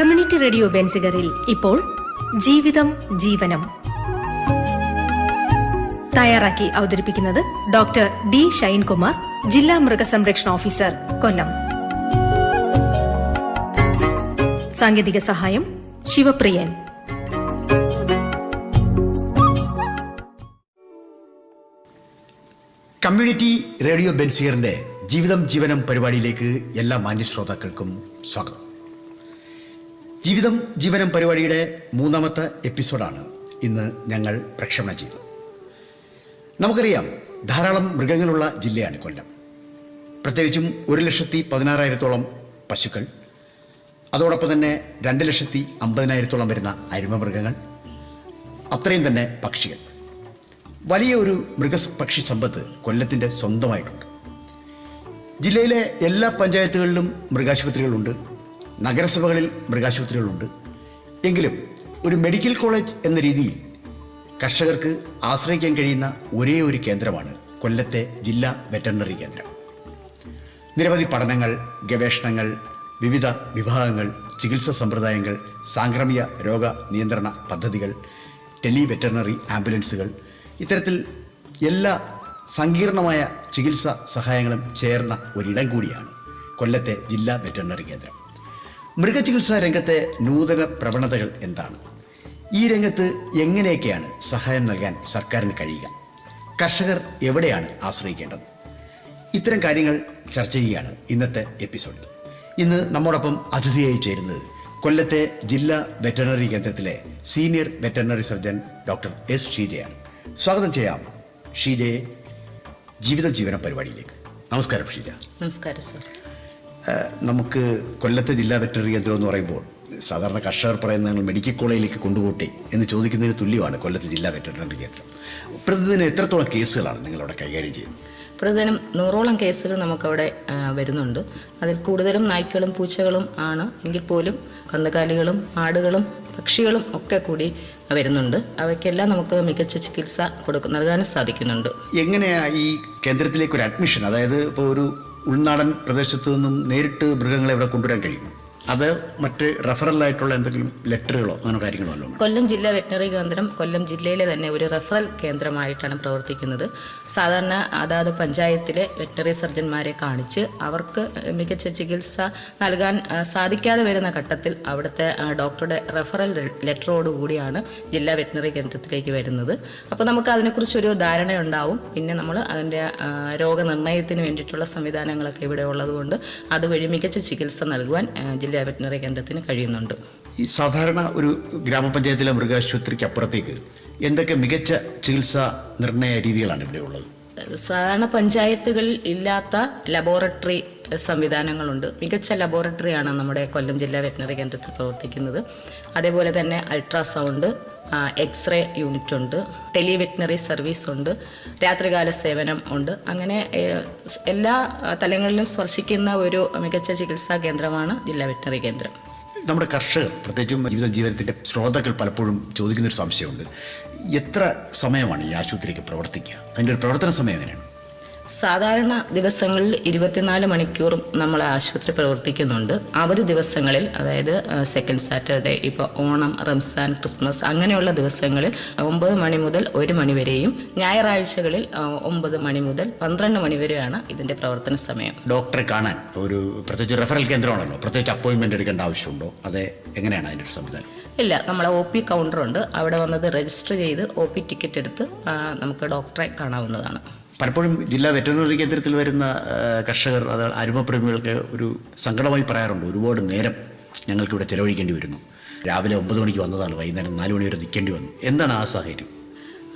Community radio ബെൻസിഗറിൽ ഇപ്പോൾ ജീവിതം ജീവനം. തയ്യാറാക്കി അവതരിപ്പിക്കുന്നത് ഡോക്ടർ ഡി ഷൈൻകുമാർ ജില്ലാ മൃഗസംരക്ഷണ ഓഫീസർ കൊല്ലം സാങ്കേതിക സഹായം ശിവപ്രിയൻ. കമ്മ്യൂണിറ്റി റേഡിയോ ബെൻസിയറിന്റെ ജീവിതം ജീവനം പരിപാടിയിലേക്ക് എല്ലാ മാന്യ ശ്രോതാക്കൾക്കും സ്വാഗതം. ജീവിതം ജീവനം പരിപാടിയുടെ മൂന്നാമത്തെ എപ്പിസോഡാണ്. ഇന്ന് ഞങ്ങൾ പ്രക്ഷേപണം ചെയ്തത് നമുക്കറിയാം ധാരാളം മൃഗങ്ങളുള്ള ജില്ലയാണ് കൊല്ലം. പ്രത്യേകിച്ചും ഒരു ലക്ഷത്തി പതിനാറായിരത്തോളം പശുക്കൾ. അതോടൊപ്പം തന്നെ രണ്ട് ലക്ഷത്തി അമ്പതിനായിരത്തോളം വരുന്ന അരുമമൃഗങ്ങൾ അത്രയും തന്നെ പക്ഷികൾ. വലിയ ഒരു മൃഗപക്ഷി സമ്പത്ത് കൊല്ലത്തിന്റെ സ്വന്തമായിട്ടുണ്ട്. ജില്ലയിലെ എല്ലാ പഞ്ചായത്തുകളിലും മൃഗാശുപത്രികളുണ്ട്. നഗരസഭകളിൽ മൃഗാശുപത്രികളുണ്ട്. എങ്കിലും ഒരു മെഡിക്കൽ കോളേജ് എന്ന രീതിയിൽ കർഷകർക്ക് ആശ്രയിക്കാൻ കഴിയുന്ന ഒരേ ഒരു കേന്ദ്രമാണ് കൊല്ലത്തെ ജില്ലാ വെറ്ററിനറി കേന്ദ്രം. നിരവധി പഠനങ്ങൾ ഗവേഷണങ്ങൾ വിവിധ വിഭാഗങ്ങൾ ചികിത്സാ സമ്പ്രദായങ്ങൾ സാംക്രമിക രോഗ നിയന്ത്രണ പദ്ധതികൾ ടെലി വെറ്ററിനറി ആംബുലൻസുകൾ ഇത്തരത്തിൽ എല്ലാ സങ്കീർണമായ ചികിത്സാ സഹായങ്ങളും ചേർന്ന ഒരിടം കൂടിയാണ് കൊല്ലത്തെ ജില്ലാ വെറ്ററിനറി കേന്ദ്രം. മൃഗചികിത്സാ രംഗത്തെ നൂതന പ്രവണതകൾ എന്താണ്? ഈ രംഗത്ത് എങ്ങനെയൊക്കെയാണ് സഹായം നൽകാൻ സർക്കാരിന് കഴിയുക? കർഷകർ എവിടെയാണ് ആശ്രയിക്കേണ്ടത്? ഇത്തരം കാര്യങ്ങൾ ചർച്ച ചെയ്യുകയാണ് ഇന്നത്തെ എപ്പിസോഡിൽ. ഇന്ന് നമ്മോടൊപ്പം അതിഥിയായി ചേരുന്നത് കൊല്ലത്തെ ജില്ലാ വെറ്ററിനറി കേന്ദ്രത്തിലെ senior veterinary surgeon doctor S ഷീജയാണ്. സ്വാഗതം ചെയ്യാം ഷീജയെ. ജീവിതം ജീവനം പരിപാടിയിലേക്ക്. നമസ്കാരം ഷീജ. നമസ്കാരം സർ. നമുക്ക് കൊല്ലത്തെ ജില്ലാ വെറ്ററിനറി കേന്ദ്രം എന്ന് പറയുമ്പോൾ സാധാരണ കർഷകർ പറയുന്ന ഞങ്ങൾ മെഡിക്കൽ കോളേജിലേക്ക് കൊണ്ടുപോട്ടെ എന്ന് ചോദിക്കുന്നതിന് തുല്യമാണ് കൊല്ലത്തെ ജില്ലാ വെറ്ററിനറി കേന്ദ്രം. പ്രതിദിനം എത്രത്തോളം കേസുകളാണ് നിങ്ങളവിടെ കൈകാര്യം ചെയ്യുന്നത്? പ്രതിദിനം നൂറോളം കേസുകൾ നമുക്കവിടെ വരുന്നുണ്ട്. അതിൽ കൂടുതലും നായ്ക്കളും പൂച്ചകളും ആണ് എങ്കിൽ പോലും കന്നുകാലികളും ആടുകളും പക്ഷികളും ഒക്കെ കൂടി വരുന്നുണ്ട്. അവയ്ക്കെല്ലാം നമുക്ക് മികച്ച ചികിത്സ കൊടുക്ക നൽകാനും സാധിക്കുന്നുണ്ട്. എങ്ങനെയാണ് ഈ കേന്ദ്രത്തിലേക്ക് ഒരു അഡ്മിഷൻ അതായത് ഇപ്പോൾ ഒരു ഉൾനാടൻ പ്രദേശത്ത് നിന്നും നേരിട്ട് മൃഗങ്ങളെ ഇവിടെ കൊണ്ടുവരാൻ കഴിയുമോ? അത് മറ്റ് റെഫറലായിട്ടുള്ള എന്തെങ്കിലും ലെറ്ററുകളോ അങ്ങനെ കാര്യങ്ങളോ അല്ലോ? കൊല്ലം ജില്ലാ വെറ്റിനറി കേന്ദ്രം കൊല്ലം ജില്ലയിലെ തന്നെ ഒരു റെഫറൽ കേന്ദ്രമായിട്ടാണ് പ്രവർത്തിക്കുന്നത്. സാധാരണ അതാത് പഞ്ചായത്തിലെ വെറ്റിനറി സർജന്മാരെ കാണിച്ച് അവർക്ക് മികച്ച ചികിത്സ നൽകാൻ സാധിക്കാതെ വരുന്ന ഘട്ടത്തിൽ അവിടുത്തെ ഡോക്ടറുടെ റെഫറൽ ലെറ്ററോട് കൂടിയാണ് ജില്ലാ വെറ്റിനറി കേന്ദ്രത്തിലേക്ക് വരുന്നത്. അപ്പോൾ നമുക്ക് അതിനെക്കുറിച്ചൊരു ധാരണയുണ്ടാവും. പിന്നെ നമ്മൾ അതിന്റെ രോഗനിർണയത്തിന് വേണ്ടിയിട്ടുള്ള സംവിധാനങ്ങളൊക്കെ ഇവിടെ ഉള്ളതുകൊണ്ട് അതുവഴി മികച്ച ചികിത്സ നൽകുവാൻ ആ, ജില്ലാ വെറ്റിനറി കേന്ദ്രത്തിന് കഴിയുന്നുണ്ട്. ഈ സാധാരണ ഒരു ഗ്രാമപഞ്ചായത്തിലെ മൃഗാശുപത്രിക്ക് അപ്പുറത്തേക്ക് എന്തൊക്കെ മികച്ച ചികിത്സാ നിർണയ രീതികളാണ് ഇവിടെ ഉള്ളത്? സാധാരണ പഞ്ചായത്തുകളിൽ ഇല്ലാത്ത ലബോറട്ടറി സംവിധാനങ്ങളുണ്ട്. മികച്ച ലബോറട്ടറിയാണ് നമ്മുടെ കൊല്ലം ജില്ലാ വെറ്റിനറി കേന്ദ്രത്തിൽ പ്രവർത്തിക്കുന്നത്. അതേപോലെ തന്നെ അൾട്രാസൗണ്ട് എക്സ്റേ യൂണിറ്റ് ഉണ്ട് ടെലി വെറ്റിനറി സർവീസ് ഉണ്ട് രാത്രികാല സേവനം ഉണ്ട്. അങ്ങനെ എല്ലാ തലങ്ങളിലും സ്പർശിക്കുന്ന ഒരു മികച്ച ചികിത്സാ കേന്ദ്രമാണ് ജില്ലാ വെറ്റിനറി കേന്ദ്രം. നമ്മുടെ കർഷകർ പ്രത്യേകിച്ചും ജീവിത ജീവനത്തിന്റെ ശ്രോതാക്കൾ പലപ്പോഴും ചോദിക്കുന്നൊരു സംശയമുണ്ട്. എത്ര സമയമാണ് ഈ ആശുപത്രിക്ക് പ്രവർത്തിക്കുക? അതിന്റെ ഒരു പ്രവർത്തന സമയം എങ്ങനെയാണ്? സാധാരണ ദിവസങ്ങളിൽ ഇരുപത്തിനാല് മണിക്കൂറും നമ്മൾ ആശുപത്രി പ്രവർത്തിക്കുന്നുണ്ട്. അവധി ദിവസങ്ങളിൽ അതായത് സെക്കൻഡ് സാറ്റർഡേ ഇപ്പോൾ ഓണം റംസാൻ ക്രിസ്മസ് അങ്ങനെയുള്ള ദിവസങ്ങളിൽ ഒമ്പത് മണി മുതൽ ഒരു മണി വരെയും ഞായറാഴ്ചകളിൽ ഒമ്പത് മണി മുതൽ പന്ത്രണ്ട് മണി വരെയാണ് ഇതിന്റെ പ്രവർത്തന സമയം. ഡോക്ടറെ കാണാൻ ഒരു പ്രത്യേകിച്ച് റെഫറൽ കേന്ദ്രമാണല്ലോ. പ്രത്യേകിച്ച് അപ്പോയിൻമെന്റ് എടുക്കേണ്ട ആവശ്യമുണ്ടോ? അതെ എങ്ങനെയാണ് അതിന്റെ ഒരു സംവിധാനം? ഇല്ല നമ്മളെ ഒ പി കൗണ്ടറുണ്ട് അവിടെ വന്നത് രജിസ്റ്റർ ചെയ്ത് ഒ പി ടിക്കറ്റ് എടുത്ത് നമുക്ക് ഡോക്ടറെ കാണാവുന്നതാണ്. പലപ്പോഴും ജില്ലാ വെറ്ററിനറി കേന്ദ്രത്തിൽ വരുന്ന കർഷകർ അത് അരുമപ്രേമികൾക്ക് ഒരു സങ്കടമായി പറയാറുണ്ട്. ഒരുപാട് നേരം ഞങ്ങൾക്കിവിടെ ചെലവഴിക്കേണ്ടി വരുന്നു. രാവിലെ ഒമ്പത് മണിക്ക് വന്നതാണ് വൈകുന്നേരം നാല് മണി വരെ നിൽക്കേണ്ടി വന്നു. എന്താണ് ആ സാഹചര്യം?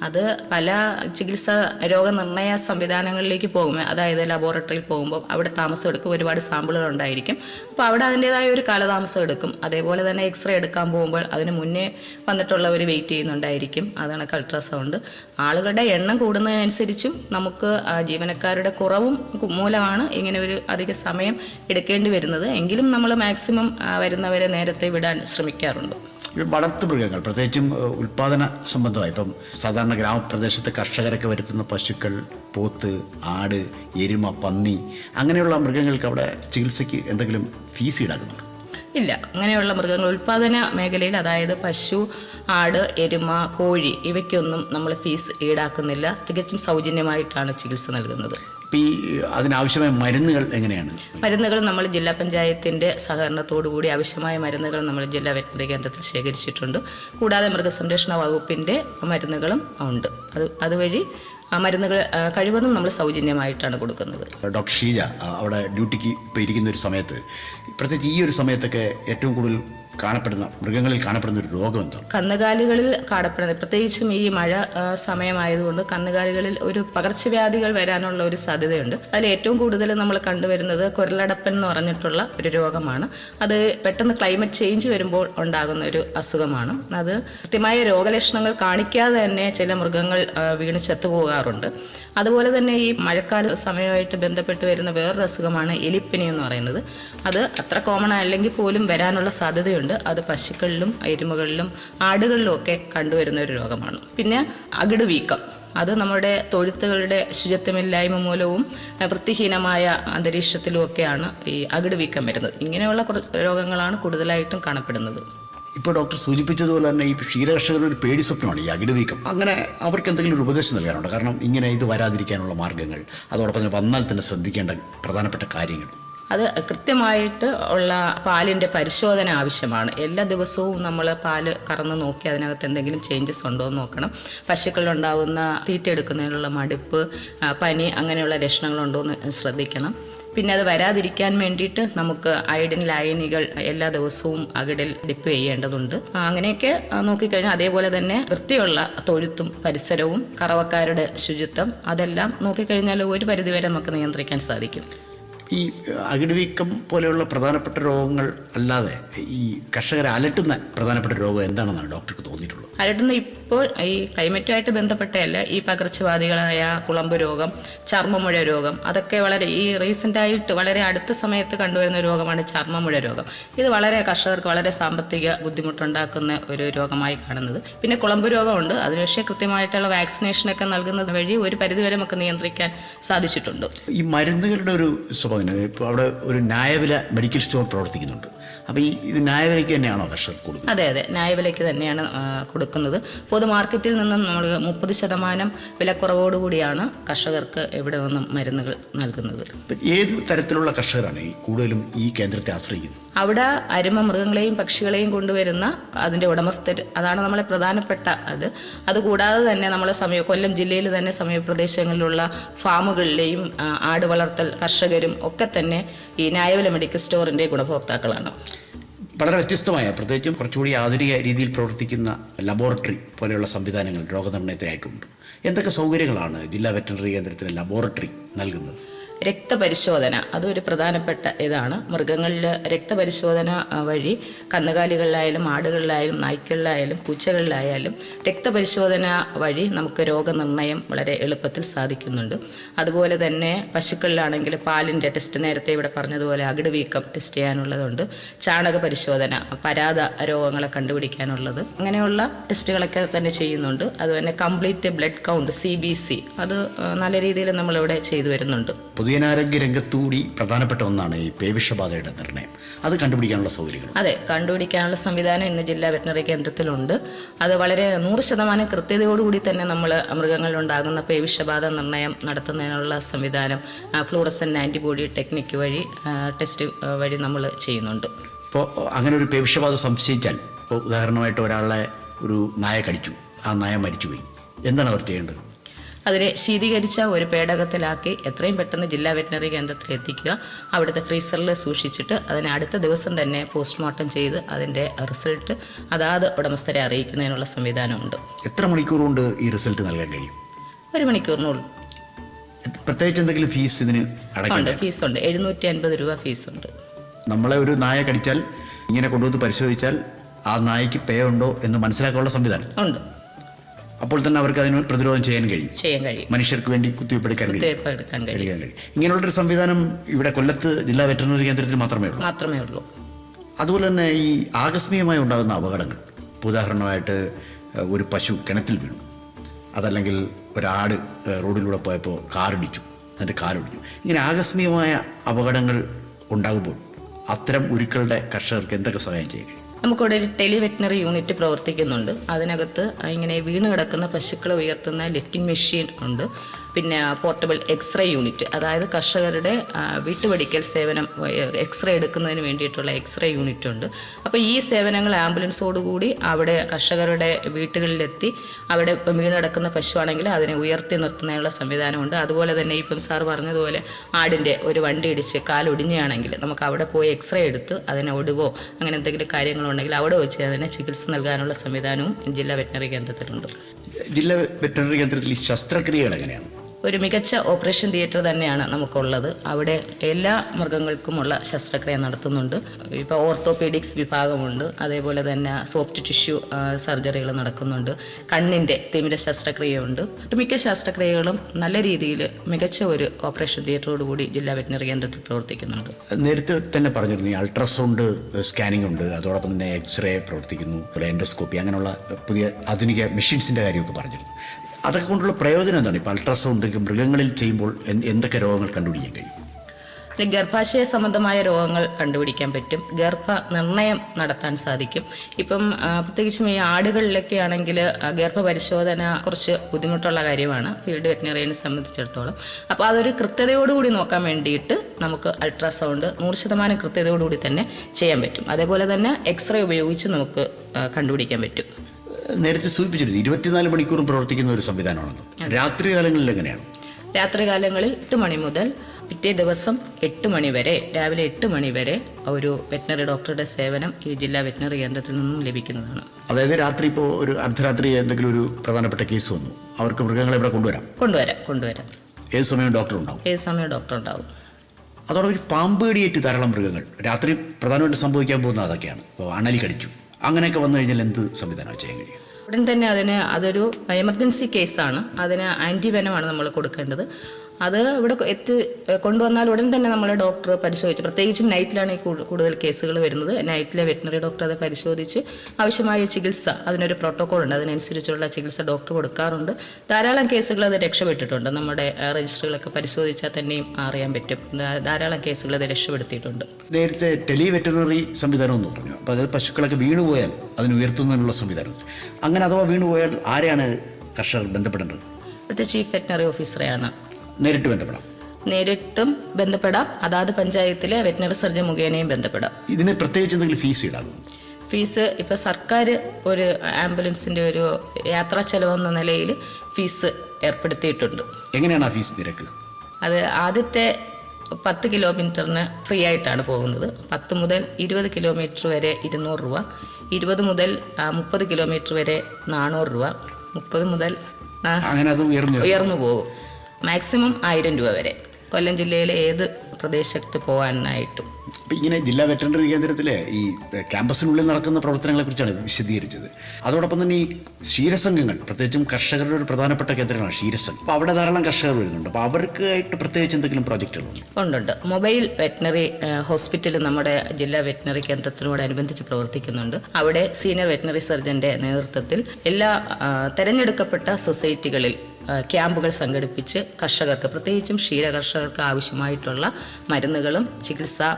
അത് പല ചികിത്സ രോഗനിർണയ സംവിധാനങ്ങളിലേക്ക് പോകുമ്പോൾ അതായത് ലബോറട്ടറിയിൽ പോകുമ്പോൾ അവിടെ താമസം എടുക്കും. ഒരുപാട് സാമ്പിളുകൾ ഉണ്ടായിരിക്കും. അപ്പോൾ അവിടെ അതിന്റെതായ ഒരു കാലതാമസം എടുക്കും. അതേപോലെ തന്നെ എക്സ്റേ എടുക്കാൻ പോകുമ്പോൾ അതിന് മുന്നേ വന്നിട്ടുള്ളവർ വെയിറ്റ് ചെയ്യുന്നുണ്ടായിരിക്കും. അതാണ് അൾട്രാസൗണ്ട് ആളുകളുടെ എണ്ണം കൂടുന്നതിനനുസരിച്ചും നമുക്ക് ജീവനക്കാരുടെ കുറവും മൂലമാണ് ഇങ്ങനെ ഒരു അധിക സമയം എടുക്കേണ്ടി വരുന്നത്. എങ്കിലും നമ്മൾ മാക്സിമം വരുന്നവരെ നേരത്തെ വിടാൻ ശ്രമിക്കാറുണ്ട്. വളർത്തു മൃഗങ്ങൾ പ്രത്യേകിച്ചും ഉൽപാദന സംബന്ധമായി. ഇപ്പം സാധാരണ ഗ്രാമപ്രദേശത്തെ കർഷകരൊക്കെ വരുത്തുന്ന പശുക്കൾ പോത്ത് ആട് എരുമ പന്നി അങ്ങനെയുള്ള മൃഗങ്ങൾക്ക് അവിടെ ചികിത്സയ്ക്ക് എന്തെങ്കിലും ഫീസ് ഈടാക്കുന്നുണ്ടോ? ഇല്ല. അങ്ങനെയുള്ള മൃഗങ്ങൾ ഉൽപ്പാദന മേഖലയിൽ അതായത് പശു ആട് എരുമ കോഴി ഇവയ്ക്കൊന്നും നമ്മൾ ഫീസ് ഈടാക്കുന്നില്ല. തികച്ചും സൗജന്യമായിട്ടാണ് ചികിത്സ നൽകുന്നത്. ഈ അതിനാവശ്യമായ മരുന്നുകൾ എങ്ങനെയാണ്? മരുന്നുകൾ നമ്മൾ ജില്ലാ പഞ്ചായത്തിന്റെ സഹകരണത്തോടു കൂടി ആവശ്യമായ മരുന്നുകൾ നമ്മൾ ജില്ലാ വെറ്റിനറി കേന്ദ്രത്തിൽ ശേഖരിച്ചിട്ടുണ്ട്. കൂടാതെ മൃഗസംരക്ഷണ വകുപ്പിന്റെ മരുന്നുകളും ഉണ്ട്. അത് അതുവഴി ആ മരുന്നുകൾ കഴിവതും നമ്മൾ സൗജന്യമായിട്ടാണ് കൊടുക്കുന്നത്. ഡോക്ടർ ഷീജ അവിടെ ഡ്യൂട്ടിക്ക് ഇപ്പോൾ ഇരിക്കുന്ന ഒരു സമയത്ത് പ്രത്യേകിച്ച് ഈ ഒരു സമയത്തൊക്കെ ഏറ്റവും കൂടുതൽ കാണപ്പെടുന്ന മൃഗങ്ങളിൽ കാണപ്പെടുന്ന ഒരു രോഗം എന്താണ് കന്നുകാലികളിൽ കാണപ്പെടുന്നത്. പ്രത്യേകിച്ചും ഈ മഴ സമയമായതുകൊണ്ട് കന്നുകാലികളിൽ ഒരു പകർച്ചവ്യാധികൾ വരാനുള്ള ഒരു സാധ്യതയുണ്ട്. അതിൽ ഏറ്റവും കൂടുതൽ നമ്മൾ കണ്ടുവരുന്നത് കുരലടപ്പൻ എന്ന് പറഞ്ഞിട്ടുള്ള ഒരു രോഗമാണ്. അത് പെട്ടെന്ന് ക്ലൈമറ്റ് ചേഞ്ച് വരുമ്പോൾ ഉണ്ടാകുന്ന ഒരു അസുഖമാണ്. അത് കൃത്യമായ രോഗലക്ഷണങ്ങൾ കാണിക്കാതെ തന്നെ ചില മൃഗങ്ങൾ വീണ് ചത്തുപോകാറുണ്ട്. അതുപോലെ തന്നെ ഈ മഴക്കാല സമയമായിട്ട് ബന്ധപ്പെട്ട് വരുന്ന വേറൊരു അസുഖമാണ് എലിപ്പനി എന്ന് പറയുന്നത്. അത് അത്ര കോമൺ അല്ലെങ്കിൽ പോലും വരാനുള്ള സാധ്യതയുണ്ട്. അത് പശുക്കളിലും എരുമകളിലും ആടുകളിലും ഒക്കെ കണ്ടുവരുന്ന ഒരു രോഗമാണ്. പിന്നെ അകിട് വീക്കം. അത് നമ്മുടെ തൊഴുത്തുകളുടെ ശുചിത്വമില്ലായ്മ മൂലവും വൃത്തിഹീനമായ അന്തരീക്ഷത്തിലും ഒക്കെയാണ് ഈ അകിട് വീക്കം വരുന്നത്. ഇങ്ങനെയുള്ള രോഗങ്ങളാണ് കൂടുതലായിട്ടും കാണപ്പെടുന്നത്. ഇപ്പോൾ ഡോക്ടർ സൂചിപ്പിച്ചതുപോലെ തന്നെ ഈ ക്ഷീരകർഷകരുടെ ഒരു പേടി സ്വപ്നമാണ് ഈ അകിട് വീക്കം അങ്ങനെ അവർക്ക് എന്തെങ്കിലും ഒരു ഉപദേശം നൽകാനുണ്ട്? കാരണം ഇങ്ങനെ ഇത് വരാതിരിക്കാനുള്ള മാർഗങ്ങൾ അതോടൊപ്പം തന്നെ വന്നാൽ തന്നെ ശ്രദ്ധിക്കേണ്ട പ്രധാനപ്പെട്ട കാര്യങ്ങൾ. അത് കൃത്യമായിട്ട് ഉള്ള പാലിന്റെ പരിശോധന ആവശ്യമാണ്. എല്ലാ ദിവസവും നമ്മൾ പാൽ കറന്ന് നോക്കി അതിനകത്ത് എന്തെങ്കിലും ചേഞ്ചസ് ഉണ്ടോ എന്ന് നോക്കണം. പശുക്കളിലുണ്ടാവുന്ന തീറ്റ എടുക്കുന്നതിനുള്ള മടുപ്പ് പനി അങ്ങനെയുള്ള ലക്ഷണങ്ങളുണ്ടോ എന്ന് ശ്രദ്ധിക്കണം. പിന്നെ അത് വരാതിരിക്കാൻ വേണ്ടിയിട്ട് നമുക്ക് അയഡിൻ ലായനികൾ എല്ലാ ദിവസവും അകിടിൽ ഡിപ്പ് ചെയ്യേണ്ടതുണ്ട്. അങ്ങനെയൊക്കെ നോക്കിക്കഴിഞ്ഞാൽ അതേപോലെ തന്നെ വൃത്തിയുള്ള തൊഴുത്തും പരിസരവും കറവക്കാരുടെ ശുചിത്വം അതെല്ലാം നോക്കിക്കഴിഞ്ഞാൽ ഒരു പരിധിവരെ നമുക്ക് നിയന്ത്രിക്കാൻ സാധിക്കും. ഈ അകിടിവീക്കം പോലെയുള്ള പ്രധാനപ്പെട്ട രോഗങ്ങൾ അല്ലാതെ ഈ കർഷകരെ അലട്ടുന്ന പ്രധാനപ്പെട്ട രോഗം എന്താണെന്നാണ് ഡോക്ടർക്ക് തോന്നിയിട്ടുള്ളത്? അരട്ടുന്ന ഇപ്പോൾ ഈ ക്ലൈമറ്റുമായിട്ട് ബന്ധപ്പെട്ടല്ല ഈ പകർച്ചവ്യാധികളായ കുളമ്പ് രോഗം ചർമ്മമുഴ രോഗം അതൊക്കെ വളരെ ഈ റീസെന്റ് ആയിട്ട് വളരെ അടുത്ത സമയത്ത് കണ്ടുവരുന്ന രോഗമാണ് ചർമ്മമുഴ രോഗം. ഇത് വളരെ കർഷകർക്ക് വളരെ സാമ്പത്തിക ബുദ്ധിമുട്ടുണ്ടാക്കുന്ന ഒരു രോഗമായി കാണുന്നത്. പിന്നെ കുളമ്പ് രോഗമുണ്ട്. അതിന് പക്ഷേ കൃത്യമായിട്ടുള്ള വാക്സിനേഷനൊക്കെ നൽകുന്നത് വഴി ഒരു പരിധിവരെ നമുക്ക് നിയന്ത്രിക്കാൻ സാധിച്ചിട്ടുണ്ട്. ഈ മരുന്നുകളുടെ ഒരു സ്വഭാവം ഇപ്പോൾ അവിടെ ഒരു ന്യായവില മെഡിക്കൽ സ്റ്റോർ പ്രവർത്തിക്കുന്നുണ്ട്. അപ്പോൾ ഈ ഇത് ന്യായവിലയ്ക്ക് തന്നെയാണോ കർഷകർ കൊടുക്കുന്നത്? അതെ അതെ. ന്യായവിലയ്ക്ക് തന്നെയാണ് കൊടുക്കുന്നത്. പൊതു മാർക്കറ്റിൽ നിന്നും നമ്മൾ മുപ്പത് ശതമാനം വിലക്കുറവോടുകൂടിയാണ് കർഷകർക്ക് ഇവിടെ നിന്നും മരുന്നുകൾ നൽകുന്നത്. ഏത് തരത്തിലുള്ള കർഷകരാണ് ഈ കൂടുതലും ഈ കേന്ദ്രത്തെ ആശ്രയിക്കുന്നത്? അവിടെ അരുമ മൃഗങ്ങളെയും പക്ഷികളെയും കൊണ്ടുവരുന്ന അതിന്റെ ഉടമസ്ഥർ അതാണ് നമ്മളെ പ്രധാനപ്പെട്ട അത്. അതുകൂടാതെ തന്നെ നമ്മളെ സമീപ കൊല്ലം ജില്ലയിൽ തന്നെ സമയപ്രദേശങ്ങളിലുള്ള ഫാമുകളിലെയും ആ, ആട് വളർത്തൽ കർഷകരും ഒക്കെ തന്നെ ഈ ന്യായവില മെഡിക്കൽ സ്റ്റോറിന്റെ ഗുണഭോക്താക്കളാണ്. വളരെ വ്യത്യസ്തമായ പ്രത്യേകിച്ചും കുറച്ചുകൂടി ആധുനിക രീതിയിൽ പ്രവർത്തിക്കുന്ന ലബോറട്ടറി പോലെയുള്ള സംവിധാനങ്ങൾ രോഗനിർണയത്തിനായിട്ടുണ്ട്. എന്തൊക്കെ സൗകര്യങ്ങളാണ് ജില്ലാ വെറ്ററിനറി കേന്ദ്രത്തിലെ ലബോറട്ടറി നൽകുന്നത്? രക്തപരിശോധന. അതൊരു പ്രധാനപ്പെട്ട ഇതാണ്. മൃഗങ്ങളിൽ രക്തപരിശോധന വഴി കന്നുകാലികളിലായാലും ആടുകളിലായാലും നായ്ക്കളിലായാലും പൂച്ചകളിലായാലും രക്തപരിശോധന വഴി നമുക്ക് രോഗനിർണയം വളരെ എളുപ്പത്തിൽ സാധിക്കുന്നുണ്ട്. അതുപോലെ തന്നെ പശുക്കളിലാണെങ്കിൽ പാലിന്റെ ടെസ്റ്റ് നേരത്തെ ഇവിടെ പറഞ്ഞതുപോലെ അകിട് വീക്കം ടെസ്റ്റ് ചെയ്യാനുള്ളതുണ്ട്. ചാണക പരിശോധന പരാത രോഗങ്ങളെ കണ്ടുപിടിക്കാനുള്ളത്. അങ്ങനെയുള്ള ടെസ്റ്റുകളൊക്കെ തന്നെ ചെയ്യുന്നുണ്ട്. അതുപോലെ complete blood count C B C അത് നല്ല രീതിയിൽ നമ്മളിവിടെ ചെയ്തു വരുന്നുണ്ട്. പൊതുജനാരോഗ്യ രംഗത്തുകൂടി പ്രധാനപ്പെട്ട ഒന്നാണ് ഈ പേവിഷബാധയുടെ നിർണയം. അത് കണ്ടുപിടിക്കാനുള്ള സൗകര്യങ്ങൾ. അതെ കണ്ടുപിടിക്കാനുള്ള സംവിധാനം ഇന്ന് ജില്ലാ വെറ്റിനറി കേന്ദ്രത്തിലുണ്ട്. അത് വളരെ നൂറ് ശതമാനം കൃത്യതയോടുകൂടി തന്നെ നമ്മൾ മൃഗങ്ങളിലുണ്ടാകുന്ന പേവിഷബാധ നിർണയം നടത്തുന്നതിനുള്ള സംവിധാനം ഫ്ലൂറസൻ ആന്റിബോഡി ടെക്നിക്ക് വഴി ടെസ്റ്റ് വഴി നമ്മൾ ചെയ്യുന്നുണ്ട്. ഇപ്പോൾ അങ്ങനെ ഒരു പേവിഷബാധ സംശയിച്ചാൽ ഇപ്പോൾ ഉദാഹരണമായിട്ട് ഒരാളെ ഒരു നായ കടിച്ചു. ആ നായ മരിച്ചുപോയി. എന്താണ് അവർ ചെയ്യേണ്ടത്? അതിനെ ശീതീകരിച്ച ഒരു പേടകത്തിലാക്കി എത്രയും പെട്ടെന്ന് ജില്ലാ വെറ്റിനറി കേന്ദ്രത്തിൽ എത്തിക്കുക അവിടുത്തെ ഫ്രീസറിൽ സൂക്ഷിച്ചിട്ട് അതിനെ അടുത്ത ദിവസം തന്നെ പോസ്റ്റ്മോർട്ടം ചെയ്ത് അതിന്റെ റിസൾട്ട് അതാത് ഉടമസ്ഥരെ അറിയിക്കുന്നതിനുള്ള സംവിധാനമുണ്ട്. എത്ര മണിക്കൂർ കൊണ്ട് ഈ റിസൾട്ട് നൽകാൻ കഴിയും? ഒരു മണിക്കൂറിനുള്ളിൽ. പ്രത്യേകിച്ച് എന്തെങ്കിലും ഫീസ് ഇതിന് ഉണ്ട് ഫീസുണ്ട്. എഴുന്നൂറ്റി അൻപത് രൂപ ഫീസുണ്ട്. നമ്മളെ ഒരു നായ കടിച്ചാൽ ഇങ്ങനെ കൊണ്ടുവന്ന് പരിശോധിച്ചാൽ ആ നായക്ക് പേ ഉണ്ടോ എന്ന് മനസ്സിലാക്കാനുള്ള സംവിധാനം? ഉണ്ട്. അപ്പോൾ തന്നെ അവർക്ക് അതിന് പ്രതിരോധം ചെയ്യാൻ കഴിയും. ചെയ്യാൻ കഴിയും. മനുഷ്യർക്ക് വേണ്ടി കുത്തിവയ്പ് എടുക്കാൻ കഴിയും. എടുക്കാൻ കഴിയും. ഇങ്ങനെയുള്ളൊരു സംവിധാനം ഇവിടെ കൊല്ലത്ത് ജില്ലാ വെറ്ററിനറി കേന്ദ്രത്തിൽ മാത്രമേ ഉള്ളൂ. മാത്രമേ ഉള്ളൂ. അതുപോലെ തന്നെ ഈ ആകസ്മികമായി ഉണ്ടാകുന്ന അപകടങ്ങൾ. ഉദാഹരണമായിട്ട് ഒരു പശു കിണറ്റിൽ വീണു. അതല്ലെങ്കിൽ ഒരാട് റോഡിലൂടെ പോയപ്പോൾ കാറിടിച്ചു. അതിന്റെ കാറിടിച്ചു. ഇങ്ങനെ ആകസ്മികമായ അപകടങ്ങൾ ഉണ്ടാകുമ്പോൾ അത്തരം ഉരുക്കളുടെ കർഷകർക്ക് എന്തൊക്കെ സഹായം ചെയ്യാൻ കഴിയും? നമുക്കിവിടെ ഒരു ടെലി വെറ്റിനറി യൂണിറ്റ് പ്രവർത്തിക്കുന്നുണ്ട്. അതിനകത്ത് ഇങ്ങനെ വീണ് കിടക്കുന്ന പശുക്കളെ ഉയർത്തുന്ന ലിഫ്റ്റിംഗ് മെഷീൻ ഉണ്ട്. പിന്നെ പോർട്ടബിൾ എക്സ്റേ യൂണിറ്റ് അതായത് കർഷകരുടെ വീട്ടുപടിക്കൽ സേവനം എക്സ്റേ എടുക്കുന്നതിന് വേണ്ടിയിട്ടുള്ള എക്സ്റേ യൂണിറ്റ് ഉണ്ട്. അപ്പോൾ ഈ സേവനങ്ങൾ ആംബുലൻസോടുകൂടി അവിടെ കർഷകരുടെ വീട്ടുകളിലെത്തി അവിടെ ഇപ്പം വീണടക്കുന്ന പശുവാണെങ്കിൽ അതിനെ ഉയർത്തി നിർത്തുന്നതിനുള്ള സംവിധാനമുണ്ട്. അതുപോലെ തന്നെ ഇപ്പം സാർ പറഞ്ഞതുപോലെ ആടിന്റെ ഒരു വണ്ടി ഇടിച്ച് കാലൊടിഞ്ഞാണെങ്കിൽ നമുക്ക് അവിടെ പോയി എക്സ്റേ എടുത്ത് അതിനെ ഒടുവോ അങ്ങനെ എന്തെങ്കിലും കാര്യങ്ങളുണ്ടെങ്കിൽ അവിടെ വെച്ച് അതിനെ ചികിത്സ നൽകാനുള്ള സംവിധാനവും ജില്ലാ വെറ്റിനറി കേന്ദ്രത്തിലുണ്ട്. ജില്ലാ വെറ്റിനറി കേന്ദ്രത്തിൽ ഈ ശസ്ത്രക്രിയകൾ എങ്ങനെയാണ്? ഒരു മികച്ച ഓപ്പറേഷൻ തിയേറ്റർ തന്നെയാണ് നമുക്കുള്ളത്. അവിടെ എല്ലാ മൃഗങ്ങൾക്കുമുള്ള ശസ്ത്രക്രിയ നടത്തുന്നുണ്ട്. ഇപ്പോൾ ഓർത്തോപീഡിക്സ് വിഭാഗമുണ്ട്. അതേപോലെ തന്നെ സോഫ്റ്റ് ടിഷ്യൂ സർജറികൾ നടക്കുന്നുണ്ട്. കണ്ണിന്റെ തിമിര ശസ്ത്രക്രിയയുണ്ട്. മിക്ക ശസ്ത്രക്രിയകളും നല്ല രീതിയിൽ മികച്ച ഒരു ഓപ്പറേഷൻ തിയേറ്ററോടുകൂടി ജില്ലാ വെറ്റിനറി കേന്ദ്രത്തിൽ പ്രവർത്തിക്കുന്നുണ്ട്. നേരത്തെ തന്നെ പറഞ്ഞിരുന്നു അൾട്രാസൗണ്ട് സ്കാനിംഗ് ഉണ്ട് അതോടൊപ്പം തന്നെ എക്സ്റേ പ്രവർത്തിക്കുന്നു എൻഡോസ്കോപ്പി അങ്ങനെയുള്ള പുതിയ ആധുനിക മെഷീൻസിന്റെ കാര്യമൊക്കെ പറഞ്ഞിരുന്നു. അതൊക്കെ കൊണ്ടുള്ള പ്രയോജനം എന്താണ്? ഇപ്പോൾ അൾട്രാസൗണ്ട് മൃഗങ്ങളിൽ ചെയ്യുമ്പോൾ എന്തൊക്കെ രോഗങ്ങൾ കണ്ടുപിടിക്കാൻ കഴിയും? ഗർഭാശയ സംബന്ധമായ രോഗങ്ങൾ കണ്ടുപിടിക്കാൻ പറ്റും. ഗർഭ നിർണയം നടത്താൻ സാധിക്കും. ഇപ്പം പ്രത്യേകിച്ചും ഈ ആടുകളിലൊക്കെ ആണെങ്കിൽ ഗർഭപരിശോധന കുറച്ച് ബുദ്ധിമുട്ടുള്ള കാര്യമാണ്. ഫീൽഡ് വെറ്റിനറിയനെ സംബന്ധിച്ചിടത്തോളം. അപ്പോൾ അതൊരു കൃത്യതയോടുകൂടി നോക്കാൻ വേണ്ടിയിട്ട് നമുക്ക് അൾട്രാസൗണ്ട് നൂറ് ശതമാനം കൃത്യതയോടുകൂടി തന്നെ ചെയ്യാൻ പറ്റും. അതേപോലെ തന്നെ എക്സ്റേ ഉപയോഗിച്ച് നമുക്ക് കണ്ടുപിടിക്കാൻ പറ്റും. നേരത്തെ സൂചിപ്പിച്ചിരുന്നു ഇരുപത്തിനാല് മണിക്കൂറും പ്രവർത്തിക്കുന്ന ഒരു സംവിധാനമാണല്ലോ രാത്രി കാലങ്ങളിൽ എങ്ങനെയാണ്? രാത്രികാലങ്ങളിൽ എട്ട് മണി മുതൽ പിറ്റേ ദിവസം എട്ട് മണി വരെ രാവിലെ എട്ട് മണി വരെ ഒരു വെറ്റിനറി ഡോക്ടറുടെ സേവനം ഈ ജില്ലാ വെറ്റിനറി കേന്ദ്രത്തിൽ നിന്നും ലഭിക്കുന്നതാണ്. അതായത് രാത്രി ഇപ്പോൾ ഒരു അർദ്ധരാത്രി എന്തെങ്കിലും ഒരു പ്രധാനപ്പെട്ട കേസ് വന്നു. അവർക്ക് മൃഗങ്ങളെ ഇവിടെ കൊണ്ടുവരാം. കൊണ്ടുവരാം കൊണ്ടുവരാം. ഏത് സമയം ഡോക്ടർ ഉണ്ടാവും? ഏത് സമയം ഡോക്ടർ ഉണ്ടാവും? അതോടൊപ്പം പാമ്പ് കടിയേറ്റ് ധാരാളം മൃഗങ്ങൾ. രാത്രി പ്രധാനമായിട്ട് സംഭവിക്കാൻ പോകുന്ന അതൊക്കെയാണ്. ഇപ്പോൾ അണലി കടിച്ചു അങ്ങനെയൊക്കെ വന്നു കഴിഞ്ഞാൽ എന്ത് സംവിധാനം ചെയ്യാൻ കഴിയും ഉടൻ തന്നെ അതിന് അതൊരു എമർജൻസി കേസാണ് അതിന് ആന്റിവെനമാണ് നമ്മൾ കൊടുക്കേണ്ടത്. അത് ഇവിടെ എത്തി കൊണ്ടുവന്നാൽ ഉടൻ തന്നെ നമ്മൾ ഡോക്ടർ പരിശോധിച്ച്. പ്രത്യേകിച്ചും നൈറ്റിലാണ് ഈ കൂടുതൽ കേസുകൾ വരുന്നത്. നൈറ്റിലെ വെറ്റിനറി ഡോക്ടർ അത് പരിശോധിച്ച് ആവശ്യമായ ചികിത്സ അതിനൊരു പ്രോട്ടോകോൾ ഉണ്ട്. അതിനനുസരിച്ചുള്ള ചികിത്സ ഡോക്ടർ കൊടുക്കാറുണ്ട്. ധാരാളം കേസുകൾ അത് രക്ഷപ്പെട്ടിട്ടുണ്ട്. നമ്മുടെ രജിസ്റ്ററുകളൊക്കെ പരിശോധിച്ചാൽ തന്നെയും അറിയാൻ പറ്റും. ധാരാളം കേസുകൾ അത് രക്ഷപ്പെടുത്തിയിട്ടുണ്ട്. നേരത്തെ ടെലി വെറ്റിനറി സംവിധാനം എന്ന് പറഞ്ഞു. അപ്പോൾ അത് പശുക്കളൊക്കെ വീണുപോയാൽ അതിന് ഉയർത്തുന്നതിനുള്ള സംവിധാനം. അങ്ങനെ അഥവാ വീണുപോയാൽ ആരെയാണ് കർഷകർ ബന്ധപ്പെടേണ്ടത്? ഇവിടുത്തെ ചീഫ് വെറ്റിനറി ഓഫീസറെയാണ് നേരിട്ട് ബന്ധപ്പെടാം. നേരിട്ടും ബന്ധപ്പെടാം. അതാത് പഞ്ചായത്തിലെ വെറ്റിനറി സർജൻ മുഖേനയും ബന്ധപ്പെടാം. ഇതിന് പ്രത്യേകിച്ച് എന്തെങ്കിലും ഫീസ് ഈടാകും ഫീസ് ഇപ്പോൾ സർക്കാർ ഒരു ആംബുലൻസിന്റെ ഒരു യാത്രാ ചെലവെന്ന നിലയിൽ ഫീസ് ഏർപ്പെടുത്തിയിട്ടുണ്ട്. എങ്ങനെയാണ് ആ ഫീസ് നിരക്ക്? അത് ആദ്യത്തെ പത്ത് കിലോമീറ്ററിന് ഫ്രീ ആയിട്ടാണ് പോകുന്നത്. പത്ത് മുതൽ ഇരുപത് കിലോമീറ്റർ വരെ ഇരുന്നൂറ് രൂപ. ഇരുപത് മുതൽ മുപ്പത് കിലോമീറ്റർ വരെ നാനൂറ് രൂപ. മുപ്പത് മുതൽ അങ്ങനെ അത് ഉയർന്നു പോകും. മാക്സിമം ആയിരം രൂപ വരെ. കൊല്ലം ജില്ലയിലെ ഏത് പ്രദേശത്ത് പോകാനായിട്ടും. ഇങ്ങനെ ജില്ലാ വെറ്ററിനറി കേന്ദ്രത്തിലെ ഈ ക്യാമ്പസിനുള്ളിൽ നടക്കുന്ന പ്രവർത്തനങ്ങളെ കുറിച്ചാണ് വിശദീകരിച്ചത്. അതോടൊപ്പം തന്നെ ഈ ക്ഷീരസംഘങ്ങൾ പ്രത്യേകിച്ചും കർഷകരുടെ ഒരു പ്രധാനപ്പെട്ട കേന്ദ്രങ്ങളാണ് ക്ഷീരസംഘം. അപ്പോൾ അവിടെ ധാരാളം കർഷകർ വരുന്നുണ്ട്. അപ്പോൾ അവർക്കായിട്ട് പ്രത്യേകിച്ച് എന്തെങ്കിലും പ്രോജക്റ്റുകളുണ്ട് ഉണ്ടുണ്ട് മൊബൈൽ വെറ്റിനറി ഹോസ്പിറ്റൽ നമ്മുടെ ജില്ലാ വെറ്റിനറി കേന്ദ്രത്തിനോടനുബന്ധിച്ച് പ്രവർത്തിക്കുന്നുണ്ട്. അവിടെ സീനിയർ വെറ്റിനറി സർജന്റെ നേതൃത്വത്തിൽ എല്ലാ തെരഞ്ഞെടുക്കപ്പെട്ട സൊസൈറ്റികളിൽ ക്യാമ്പുകൾ സംഘടിപ്പിച്ച് കർഷകർക്ക് പ്രത്യേകിച്ചും ക്ഷീര കർഷകർക്ക് ആവശ്യമായിട്ടുള്ള മരുന്നുകളും ചികിത്സാ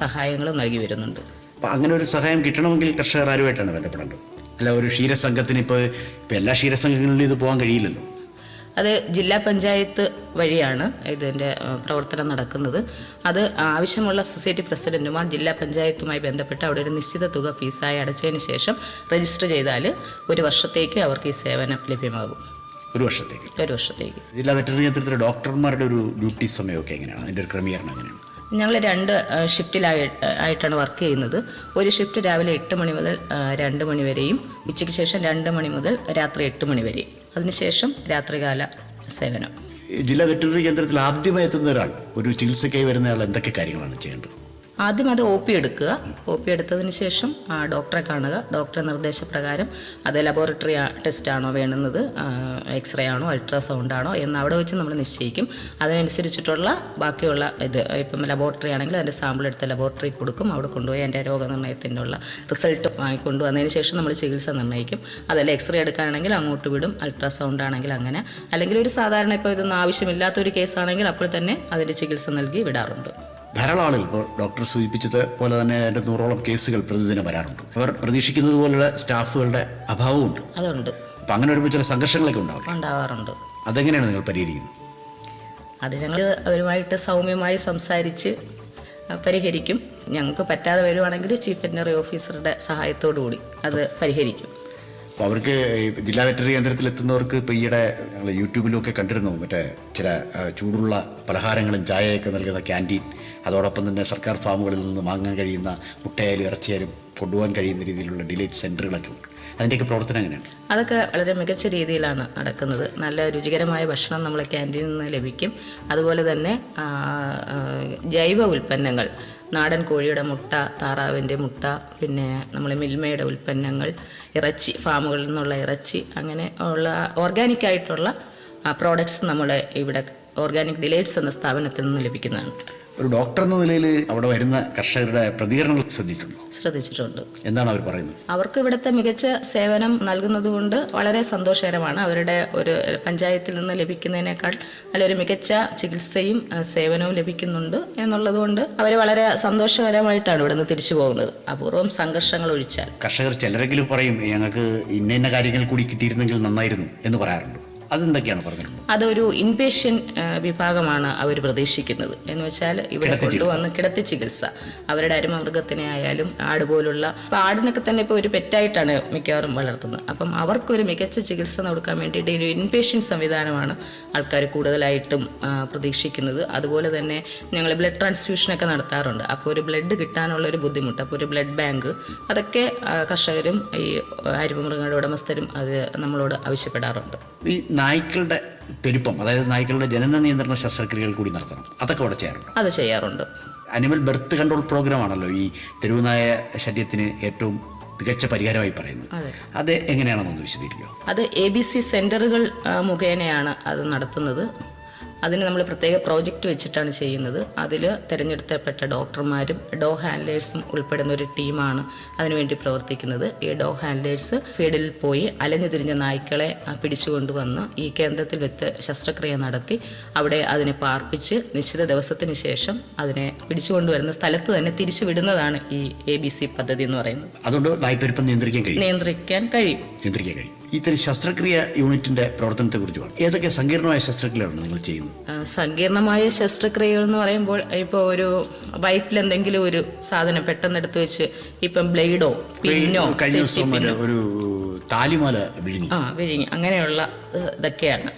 സഹായങ്ങളും നൽകി വരുന്നുണ്ട്. അപ്പോൾ അങ്ങനെ ഒരു സഹായം കിട്ടണമെങ്കിൽ കർഷകർ ആരുമായിട്ടാണ് ബന്ധപ്പെടേണ്ടത്? അല്ല ഒരു ക്ഷീരസംഘത്തിന് ഇപ്പോൾ ഇപ്പോൾ എല്ലാ ക്ഷീരസംഘങ്ങളിലും ഇത് പോകാൻ കഴിയില്ലല്ലോ? അത് ജില്ലാ പഞ്ചായത്ത് വഴിയാണ് ഇതിന്റെ പ്രവർത്തനം നടക്കുന്നത്. അത് ആവശ്യമുള്ള സൊസൈറ്റി പ്രസിഡന്റുമാർ ജില്ലാ പഞ്ചായത്തുമായി ബന്ധപ്പെട്ട് അവിടെ ഒരു നിശ്ചിത തുക ഫീസായി അടച്ചതിന് ശേഷം രജിസ്റ്റർ ചെയ്താൽ ഒരു വർഷത്തേക്ക് അവർക്ക് ഈ സേവനം ലഭ്യമാകും. ഒരു വർഷത്തേക്ക്. ഒരു വർഷത്തേക്ക്. ജില്ലാ വെറ്ററിനറി കേന്ദ്രത്തിലെ ഡോക്ടർമാരുടെ ഒരു ഡ്യൂട്ടി സമയമൊക്കെ എങ്ങനെയാണ്? അതിന്റെ ഒരു ക്രമീകരണം എങ്ങനെയാണ്? ഞങ്ങൾ രണ്ട് ഷിഫ്റ്റിലായിട്ടാണ് ഷിഫ്റ്റിലായി ആയിട്ടാണ് വർക്ക് ചെയ്യുന്നത്. ഒരു ഷിഫ്റ്റ് രാവിലെ എട്ട് മണി മുതൽ രണ്ട് മണി വരെയും ഉച്ചയ്ക്ക് ശേഷം രണ്ട് മണി മുതൽ രാത്രി എട്ട് മണി വരെയും അതിനുശേഷം രാത്രികാല സേവനം. ജില്ലാ വെറ്ററിനറി കേന്ദ്രത്തിൽ ആദ്യമായി എത്തുന്ന ഒരാൾ ഒരു ചികിത്സയ്ക്കായി വരുന്നയാൾ എന്തൊക്കെ കാര്യങ്ങളാണ് ചെയ്യേണ്ടത്? ആദ്യം അത് ഒ പി എടുക്കുക. ഒ പി എടുത്തതിന് ശേഷം ഡോക്ടറെ കാണുക. ഡോക്ടറെ നിർദ്ദേശപ്രകാരം അത് ലബോറട്ടറി ടെസ്റ്റ് ആണോ വേണ്ടുന്നത് എക്സ്റേ ആണോ അൾട്രാസൗണ്ട് ആണോ എന്ന് അവിടെ വെച്ച് നമ്മൾ നിശ്ചയിക്കും. അതിനനുസരിച്ചിട്ടുള്ള ബാക്കിയുള്ള ഇത് ഇപ്പം ലബോറട്ടറി ആണെങ്കിൽ അതിന്റെ സാമ്പിൾ എടുത്ത് ലബോറട്ടറി കൊടുക്കും. അവിടെ കൊണ്ടുപോയി അതിന്റെ രോഗനിർണയത്തിന്റെ ഉള്ള റിസൾട്ട് വാങ്ങിക്കൊണ്ട് വന്നതിന് ശേഷം നമ്മൾ ചികിത്സ നിർണയിക്കും. അതല്ല എക്സ്റേ എടുക്കാനാണെങ്കിൽ അങ്ങോട്ട് വിടും അൾട്രാസൗണ്ട് ആണെങ്കിൽ അങ്ങനെ. അല്ലെങ്കിൽ ഒരു സാധാരണ ഇപ്പോൾ ഇതൊന്നും ആവശ്യമില്ലാത്തൊരു കേസാണെങ്കിൽ അപ്പോൾ തന്നെ അതിന്റെ ചികിത്സ നൽകി വിടാറുണ്ട്. ധാരാളം ആളുകൾ ഇപ്പോൾ ഡോക്ടർ സൂചിപ്പിച്ചത് പോലെ തന്നെ അതിന്റെ നൂറോളം കേസുകൾ പ്രതിദിനം വരാറുണ്ട്. അവർ പ്രതീക്ഷിക്കുന്നത് പോലുള്ള സ്റ്റാഫുകളുടെ അഭാവമുണ്ട്. അതുണ്ട്. അപ്പം അങ്ങനെ ഒരുപാട് ചില സംഘർഷങ്ങളൊക്കെ ഉണ്ടാവും. ഉണ്ടാവാറുണ്ട്. അതെങ്ങനെയാണ് നിങ്ങൾ പരിഹരിക്കുന്നത്? അത് ഞങ്ങൾ അവരുമായിട്ട് സൗമ്യമായി സംസാരിച്ച് പരിഹരിക്കും. ഞങ്ങൾക്ക് പറ്റാതെ വരുവാണെങ്കിൽ ചീഫ് വെറ്റിനറി ഓഫീസറുടെ സഹായത്തോടു കൂടി അത് പരിഹരിക്കും. അപ്പോൾ അവർക്ക് ജില്ലാ വെറ്ററി കേന്ദ്രത്തിൽ എത്തുന്നവർക്ക് ഇപ്പോൾ ഈയിടെ ഞങ്ങൾ യൂട്യൂബിലൊക്കെ കണ്ടിരുന്നു. മറ്റേ ചില ചൂടുള്ള പലഹാരങ്ങളും ചായയൊക്കെ നൽകുന്ന ക്യാന്റീൻ. അതോടൊപ്പം തന്നെ സർക്കാർ ഫാമുകളിൽ നിന്ന് വാങ്ങാൻ കഴിയുന്ന മുട്ടയായാലും ഇറച്ചിയായാലും കൊണ്ടുപോകാൻ കഴിയുന്ന രീതിയിലുള്ള ഡിലൈറ്റ് സെന്ററുകളൊക്കെ ഉണ്ട്. അതിന്റെയൊക്കെ പ്രവർത്തനം എങ്ങനെയാണ്? അതൊക്കെ വളരെ മികച്ച രീതിയിലാണ് നടക്കുന്നത്. നല്ല രുചികരമായ ഭക്ഷണം നമ്മളെ ക്യാന്റീനിൽ നിന്ന് ലഭിക്കും. അതുപോലെ തന്നെ ജൈവ ഉൽപ്പന്നങ്ങൾ നാടൻ കോഴിയുടെ മുട്ട താറാവിന്റെ മുട്ട പിന്നെ നമ്മൾ മിൽമയുടെ ഉൽപ്പന്നങ്ങൾ ഇറച്ചി ഫാമുകളിൽ നിന്നുള്ള ഇറച്ചി അങ്ങനെ ഉള്ള ഓർഗാനിക്കായിട്ടുള്ള പ്രോഡക്ട്സ് നമ്മളെ ഇവിടെ ഓർഗാനിക് ഡിലൈറ്റ്സ് എന്ന സ്ഥാപനത്തിൽ നിന്ന് ലഭിക്കുന്നതാണ്. ഒരു ഡോക്ടർ എന്ന നിലയിൽ അവിടെ വരുന്ന കർഷകരുടെ പ്രതികരണങ്ങൾ ശ്രദ്ധിച്ചിട്ടുണ്ടോ? ശ്രദ്ധിച്ചിട്ടുണ്ട്. എന്താണ് അവർ പറയുന്നത്? അവർക്ക് ഇവിടുത്തെ മികച്ച സേവനം നൽകുന്നത് കൊണ്ട് വളരെ സന്തോഷകരമാണ് അവരുടെ ഒരു പഞ്ചായത്തിൽ നിന്ന് ലഭിക്കുന്നതിനേക്കാൾ നല്ലൊരു മികച്ച ചികിത്സയും സേവനവും ലഭിക്കുന്നുണ്ട് എന്നുള്ളത് കൊണ്ട് അവർ വളരെ സന്തോഷകരമായിട്ടാണ് ഇവിടെ നിന്ന് തിരിച്ചു പോകുന്നത്. അപൂർവം സംഘർഷങ്ങൾ ഒഴിച്ചാൽ. കർഷകർ ചിലരെങ്കിലും പറയും ഞങ്ങൾക്ക് ഇന്ന ഇന്ന കാര്യങ്ങൾ കൂടി കിട്ടിയിരുന്നെങ്കിൽ നന്നായിരുന്നു എന്ന് പറയാറുണ്ട്? അതെന്തൊക്കെയാണ് പറഞ്ഞിട്ടുള്ളത്? അതൊരു ഇൻപേഷ്യൻ വിഭാഗമാണ് അവർ പ്രതീക്ഷിക്കുന്നത്. എന്ന് വെച്ചാൽ ഇവിടെ കൊണ്ടുവന്ന് കിടത്തി ചികിത്സ. അവരുടെ അരുമമൃഗത്തിനെ ആയാലും ആട് പോലുള്ള അപ്പം ആടിനൊക്കെ തന്നെ ഇപ്പോൾ ഒരു പെറ്റായിട്ടാണ് മിക്കവാറും വളർത്തുന്നത്. അപ്പം അവർക്കൊരു മികച്ച ചികിത്സ കൊടുക്കാൻ വേണ്ടിയിട്ട് ഒരു ഇൻപേഷ്യൻ സംവിധാനമാണ് ആൾക്കാർ കൂടുതലായിട്ടും പ്രതീക്ഷിക്കുന്നത്. അതുപോലെ തന്നെ ഞങ്ങൾ ബ്ലഡ് ട്രാൻസ്ഫ്യൂഷനൊക്കെ നടത്താറുണ്ട്. അപ്പോൾ ഒരു ബ്ലഡ് കിട്ടാനുള്ള ഒരു ബുദ്ധിമുട്ട് അപ്പോൾ ഒരു ബ്ലഡ് ബാങ്ക് അതൊക്കെ കർഷകരും ഈ അരുമമൃഗങ്ങളുടെ ഉടമസ്ഥരും അത് നമ്മളോട് ആവശ്യപ്പെടാറുണ്ട്. ഈ നായ്ക്കളുടെ പെരുപ്പം അതായത് നായ്ക്കളുടെ ജനന നിയന്ത്രണ ശസ്ത്രക്രിയകൾ കൂടി നടത്തണം. അതൊക്കെ അവിടെ ചെയ്യാറുണ്ട്? അത് ചെയ്യാറുണ്ട്. അനിമൽ ബർത്ത് കൺട്രോൾ പ്രോഗ്രാം ആണല്ലോ ഈ തെരുവുനായ ശല്യത്തിന് ഏറ്റവും മികച്ച പരിഹാരമായി പറയുന്നത്. അതെ. അത് എങ്ങനെയാണെന്നൊന്ന് വിശദീകരിക്കുക അത് എ ബി സി സെന്ററുകൾ മുഖേനയാണ് അത് നടത്തുന്നത്. അതിന് നമ്മൾ പ്രത്യേക പ്രോജക്റ്റ് വെച്ചിട്ടാണ് ചെയ്യുന്നത്. അതിൽ തിരഞ്ഞെടുത്തപ്പെട്ട ഡോക്ടർമാരും ഡോ ഹാൻഡ്ലേഴ്സും ഉൾപ്പെടുന്ന ഒരു ടീമാണ് അതിനുവേണ്ടി പ്രവർത്തിക്കുന്നത്. ഈ ഡോ ഹാൻഡ്ലേഴ്സ് ഫീൽഡിൽ പോയി അലഞ്ഞു തിരിഞ്ഞ നായ്ക്കളെ പിടിച്ചുകൊണ്ടുവന്ന് ഈ കേന്ദ്രത്തിൽ വെച്ച് ശസ്ത്രക്രിയ നടത്തി അവിടെ അതിനെ പാർപ്പിച്ച് നിശ്ചിത ദിവസത്തിന് ശേഷം അതിനെ പിടിച്ചുകൊണ്ടുവരുന്ന സ്ഥലത്ത് തന്നെ തിരിച്ചു വിടുന്നതാണ് ഈ എ ബി സി പദ്ധതി എന്ന് പറയുന്നത്. അതുകൊണ്ട് നായ്പ്പെരുപ്പം നിയന്ത്രിക്കാൻ കഴിയും? നിയന്ത്രിക്കാൻ കഴിയും. നിയന്ത്രിക്കാൻ കഴിയും. ഇത്തരം ശസ്ത്രക്രിയ യൂണിറ്റിന്റെ പ്രവർത്തനത്തെ കുറിച്ചാണ് ഏതൊക്കെ സങ്കീർണമായ ശസ്ത്രക്രിയകളാണ് നിങ്ങൾ ചെയ്യുന്നത്? സങ്കീർണമായ ശസ്ത്രക്രിയകൾ എന്ന് പറയുമ്പോൾ ഇപ്പോൾ ഒരു വയറ്റിൽ എന്തെങ്കിലും ഒരു സാധനം പെട്ടെന്ന് എടുത്ത് വെച്ച് ഇപ്പം ബ്ലേഡോ പിന്നോ കഴിഞ്ഞ ദിവസം ഒരു താലിമാല വിഴുങ്ങി. ആ വിഴുങ്ങി. അങ്ങനെയുള്ള ഇതൊക്കെയാണ്.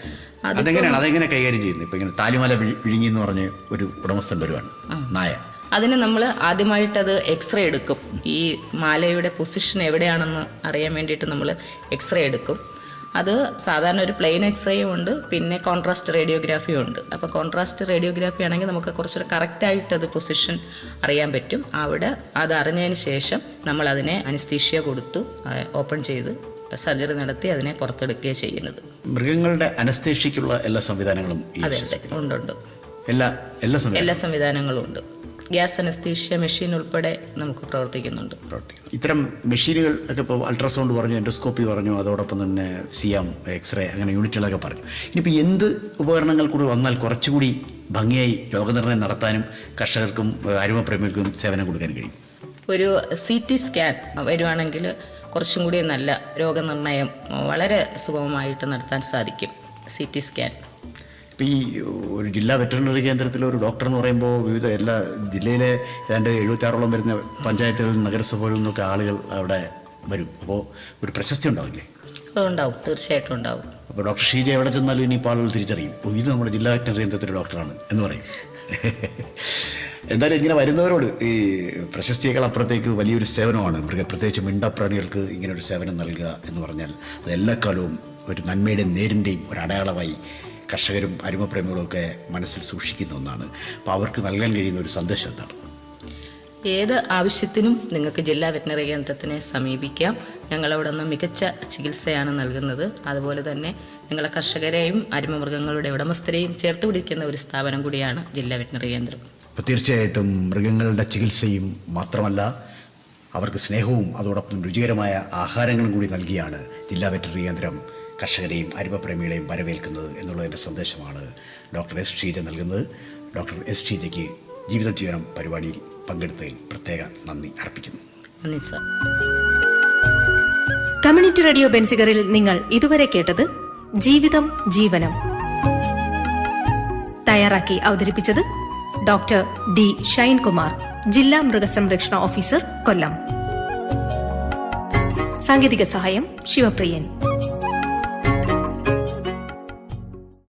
അത് അതെങ്ങനെയാണ്? അതെങ്ങനെ കൈകാര്യം ചെയ്യുന്നത്? ഇപ്പൊ ഇങ്ങനെ താലിമാല വിഴി- വിഴുങ്ങി എന്ന് പറഞ്ഞ് ഒരു ഉടമസ്ഥൻ വരുവാണ് നായ അതിന് നമ്മൾ ആദ്യമായിട്ടത് എക്സ്റേ എടുക്കും. ഈ മാലയുടെ പൊസിഷൻ എവിടെയാണെന്ന് അറിയാൻ വേണ്ടിയിട്ട് നമ്മൾ എക്സ്റേ എടുക്കും. അത് സാധാരണ ഒരു പ്ലെയിൻ എക്സ്റേയും ഉണ്ട് പിന്നെ കോൺട്രാസ്റ്റ് റേഡിയോഗ്രാഫിയും ഉണ്ട്. അപ്പോൾ കോൺട്രാസ്റ്റ് റേഡിയോഗ്രാഫി ആണെങ്കിൽ നമുക്ക് കുറച്ചുകൂടെ കറക്റ്റായിട്ട് അത് പൊസിഷൻ അറിയാൻ പറ്റും. അവിടെ അത് അറിഞ്ഞതിന് ശേഷം നമ്മൾ അതിനെ അനസ്തീഷ്യ കൊടുത്തു ഓപ്പൺ ചെയ്ത് സർജറി നടത്തി അതിനെ പുറത്തെടുക്കുകയാണ് ചെയ്യുന്നത്. മൃഗങ്ങളുടെ അനസ്തേഷ്യക്കുള്ള എല്ലാ സംവിധാനങ്ങളും ഉണ്ട് ഉണ്ട്. എല്ലാ എല്ലാ എല്ലാ സംവിധാനങ്ങളും ഉണ്ട്. ഗ്യാസ് അനസ്തീഷ്യ മെഷീൻ ഉൾപ്പെടെ നമുക്ക് പ്രവർത്തിക്കുന്നുണ്ട്. ഇത്തരം മെഷീനുകൾ ഒക്കെ ഇപ്പോൾ അൾട്രാസൗണ്ട് പറഞ്ഞു എൻഡോസ്കോപ്പി പറഞ്ഞു അതോടൊപ്പം തന്നെ സിയാം എക്സ്റേ അങ്ങനെ യൂണിറ്റുകളൊക്കെ പറഞ്ഞു. ഇനിയിപ്പോൾ എന്ത് ഉപകരണങ്ങൾ കൂടി വന്നാൽ കുറച്ചുകൂടി ഭംഗിയായി രോഗനിർണയം നടത്താനും കർഷകർക്കും അരുമപ്രേമികൾക്കും സേവനം കൊടുക്കാൻ കഴിയും? ഒരു സി ടി സ്കാൻ വരുവാണെങ്കിൽ കുറച്ചും കൂടി നല്ല രോഗനിർണയം വളരെ സുഗമമായിട്ട് നടത്താൻ സാധിക്കും സി ടി സ്കാൻ. ഇപ്പോൾ ഈ ഒരു ജില്ലാ വെറ്ററിനറി കേന്ദ്രത്തിലെ ഒരു ഡോക്ടർ എന്ന് പറയുമ്പോൾ വിവിധ എല്ലാ ജില്ലയിലെ രണ്ട് എഴുപത്താറോളം വരുന്ന പഞ്ചായത്തുകളിൽ നഗരസഭകളിൽ നിന്നൊക്കെ ആളുകൾ അവിടെ വരും. അപ്പോൾ ഒരു പ്രശസ്തി ഉണ്ടാവില്ലേ? ഉണ്ടാവും തീർച്ചയായിട്ടും ഉണ്ടാവും. അപ്പോൾ ഡോക്ടർ ഷീജ എവിടെ ചെന്നാലും ഇനി ഇപ്പോൾ ആളുകൾ തിരിച്ചറിയും. ഓ ഇത് നമ്മുടെ ജില്ലാ വെറ്ററിനറി കേന്ദ്രത്തിലെ ഡോക്ടറാണ് എന്ന് പറയും. എന്തായാലും ഇങ്ങനെ വരുന്നവരോട് ഈ പ്രശസ്തിയേക്കാൾ അപ്പുറത്തേക്ക് വലിയൊരു സേവനമാണ്. മൃഗ പ്രത്യേകിച്ച് മിണ്ടപ്രാണികൾക്ക് ഇങ്ങനെ ഒരു സേവനം നൽകുക എന്ന് പറഞ്ഞാൽ അത് എല്ലാ കാലവും ഒരു നന്മയുടെയും നേരിന്റെയും ഒരു അടയാളമായി കർഷകരും അരുമപ്രേമികളും ഒക്കെ മനസ്സിൽ സൂക്ഷിക്കുന്ന ഒന്നാണ്. അപ്പോൾ അവർക്ക് നൽകാൻ കഴിയുന്ന ഒരു സന്ദേശം എന്താണ്? ഏത് ആവശ്യത്തിനും നിങ്ങൾക്ക് ജില്ലാ വെറ്റിനറി കേന്ദ്രത്തിനെ സമീപിക്കാം. ഞങ്ങളവിടെ നിന്ന് മികച്ച ചികിത്സയാണ് നൽകുന്നത്. അതുപോലെ തന്നെ നിങ്ങളെ കർഷകരെയും അരുമമൃഗങ്ങളുടെ ഉടമസ്ഥരെയും ചേർത്ത് പിടിക്കുന്ന ഒരു സ്ഥാപനം കൂടിയാണ് ജില്ലാ വെറ്റിനറി കേന്ദ്രം. അപ്പോൾ തീർച്ചയായിട്ടും മൃഗങ്ങളുടെ ചികിത്സയും മാത്രമല്ല അവർക്ക് സ്നേഹവും അതോടൊപ്പം രുചികരമായ ആഹാരങ്ങളും കൂടി നൽകിയാണ് ജില്ലാ വെറ്ററിനറി കേന്ദ്രം കർഷകരെയും അരുമപ്രേമികളെയും വരവേൽക്കുന്നത് എന്നുള്ളതിന്റെ സന്ദേശമാണ് ഡോക്ടർ എസ് ഷീജ നൽകുന്നത്. ഡോക്ടർ എസ് ഷീജയ്ക്ക് ജീവിത ജീവനം പരിപാടിയിൽ പങ്കെടുത്തതിൽ പ്രത്യേക നന്ദി അർപ്പിക്കുന്നു. കമ്മ്യൂണിറ്റി റേഡിയോ ബെൻസിഗറിൽ നിങ്ങൾ ഇതുവരെ കേട്ടത് ജീവിതം ജീവനം. തയ്യാറാക്കി അവതരിപ്പിച്ചത് ഡോക്ടർ ഡി ഷൈൻകുമാർ ജില്ലാ മൃഗസംരക്ഷണ ഓഫീസർ കൊല്ലം. സാങ്കേതിക സഹായം ശിവപ്രിയൻ.